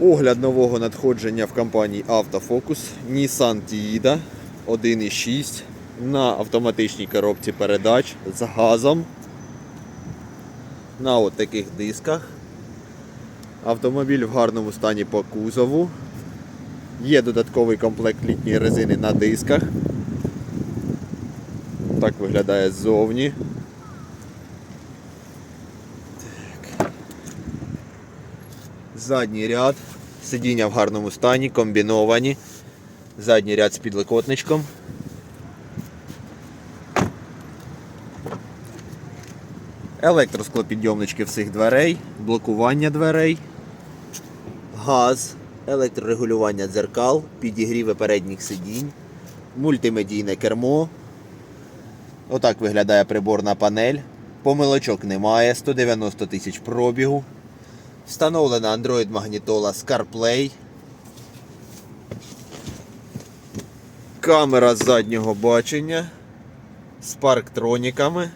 Огляд нового надходження в компанії Автофокус Nissan Tiida 1.6 на автоматичній коробці передач з газом на от таких дисках. Автомобіль в гарному стані по кузову. Є додатковий комплект літньої резини на дисках. Так виглядає ззовні. Задній ряд. Сидіння в гарному стані, комбіновані. Задній ряд з підлокотничком. Електросклопідйомнички всіх дверей, блокування дверей, газ, електрорегулювання дзеркал, підігріви передніх сидінь, мультимедійне кермо. Отак виглядає приборна панель. Помилочок немає, 190 тисяч пробігу. Встановлена Android магнітола з CarPlay. Камера заднього бачення з парктроніками.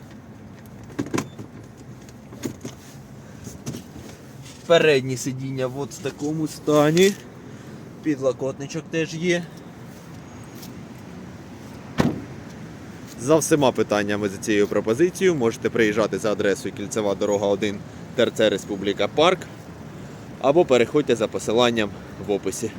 Передні сидіння от в такому стані. Підлокотничок теж є. За всіма питаннями за цією пропозицією можете приїжджати за адресою Кільцева дорога 1 ТРЦ Республіка Парк або переходьте за посиланням в описі.